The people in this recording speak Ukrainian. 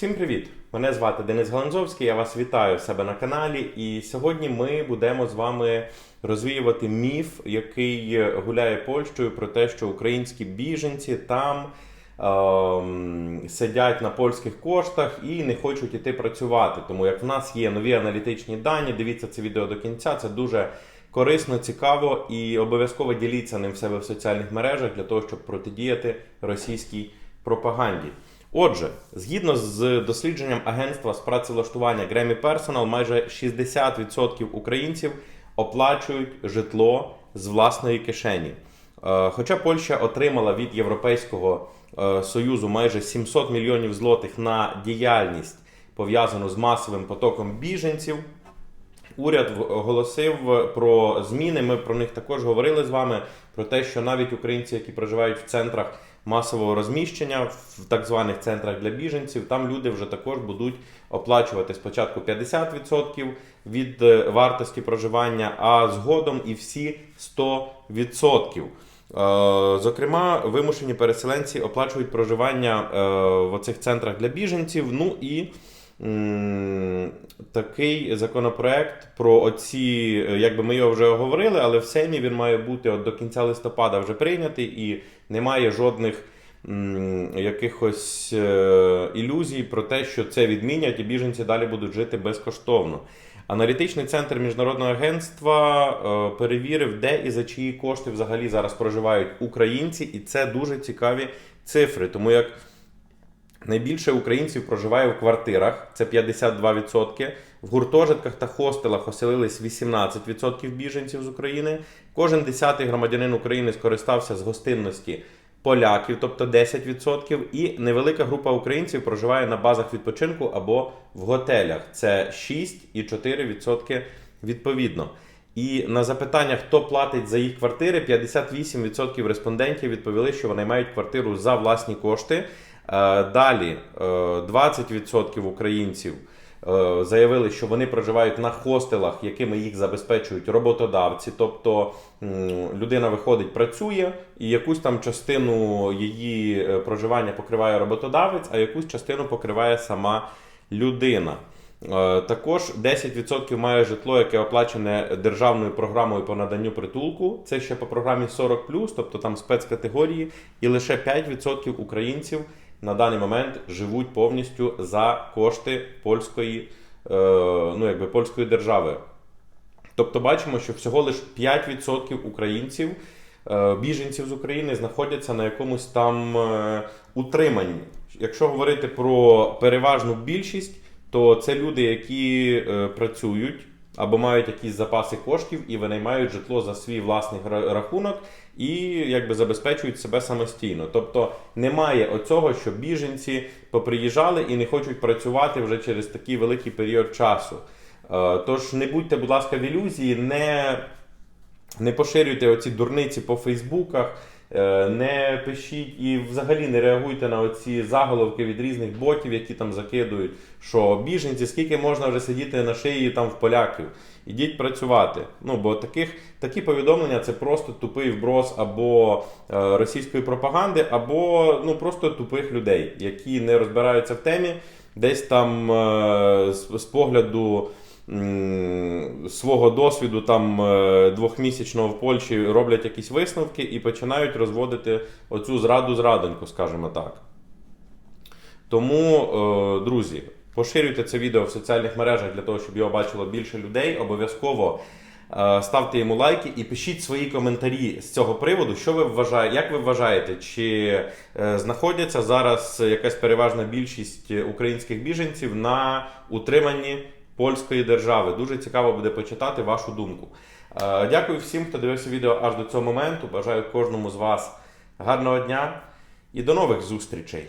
Всім привіт! Мене звати Денис Галанзовський. Я вас вітаю в себе на каналі. І сьогодні ми будемо з вами розвіювати міф, який гуляє Польщею про те, що українські біженці там ем, сидять на польських коштах і не хочуть іти працювати. Тому як в нас є нові аналітичні дані, дивіться це відео до кінця. Це дуже корисно, цікаво і обов'язково діліться ним в себе в соціальних мережах для того, щоб протидіяти російській пропаганді. Отже, згідно з дослідженням агентства з працевлаштування Grammy Personal, майже 60% українців оплачують житло з власної кишені. Е, Хоча Польща отримала від Європейського е, Союзу майже 700 мільйонів злотих на діяльність пов'язану з масовим потоком біженців, Уряд оголосив про зміни. Ми про них також говорили з вами. Про те, що навіть українці, які проживають в центрах масового розміщення, в так званих центрах для біженців, там люди вже також будуть оплачувати спочатку 50% від е, вартості проживання, а згодом і всі 100%. Е, Зокрема, вимушені переселенці оплачують проживання е, в оцих центрах для біженців. Ну і такий законопроект про оці, е, якби ми його вже говорили, але в Сеймі він має бути от до кінця листопада вже прийнятий і немає жодних якихось е, ілюзій про те, що це відмінять і біженці далі будуть жити безкоштовно. Аналітичний центр міжнародного агентства е, перевірив, де і за чиї кошти взагалі зараз проживають українці, і це дуже цікаві цифри, тому як Найбільше українців проживає в квартирах, це 52%. В гуртожитках та хостелах оселились 18% біженців з України. Кожен десятий громадянин України скористався з гостинності поляків, тобто 10%. І невелика група українців проживає на базах відпочинку або в готелях. Це 6 і 4% відповідно. І на запитання, хто платить за їх квартири, 58% респондентів відповіли, що вони мають квартиру за власні кошти. Е, Далі е, 20% українців е, заявили, що вони проживають на хостелах, якими їх забезпечують роботодавці. Тобто людина виходить, працює, і якусь там частину її е, проживання покриває роботодавець, а якусь частину покриває сама людина. Е, Також 10% має житло, яке оплачене державною програмою по наданню притулку. Це ще по програмі 40+, тобто там спецкатегорії, і лише 5% українців на даний момент живуть повністю за кошти польської, е, ну, якби польської держави. Тобто бачимо, що всього лише 5% українців, е, біженців з України, знаходяться на якомусь там е, утриманні. Якщо говорити про переважну більшість, то це люди, які працюють або мають якісь запаси коштів і винаймають житло за свій власний рахунок і якби забезпечують себе самостійно. Тобто немає оцього, що біженці поприїжджали і не хочуть працювати вже через такий великий період часу. Е, Тож не будьте, будь ласка, в ілюзії, не, не поширюйте оці дурниці по Фейсбуках, не пишіть і взагалі не реагуйте на оці заголовки від різних ботів, які там закидують, що біженці, скільки можна вже сидіти на шиї там в поляків. Ідіть працювати. Ну бо таких такі повідомлення це просто тупий вброс або е, російської пропаганди, або ну просто тупих людей, які не розбираються в темі, десь там е, з, з погляду свого досвіду там е, двохмісячного в Польщі роблять якісь висновки і починають розводити оцю зраду зрадоньку, скажімо так. Тому, е, друзі, поширюйте це відео в соціальних мережах для того, щоб його бачило більше людей. Обов'язково е, ставте йому лайки і пишіть свої коментарі з цього приводу. Що ви вважаєте, як ви вважаєте, чи знаходяться зараз якась переважна більшість українських біженців на утриманні польської держави? Дуже цікаво буде почитати вашу думку. Е, Дякую всім, хто дивився відео аж до цього моменту. Бажаю кожному з вас гарного дня і до нових зустрічей!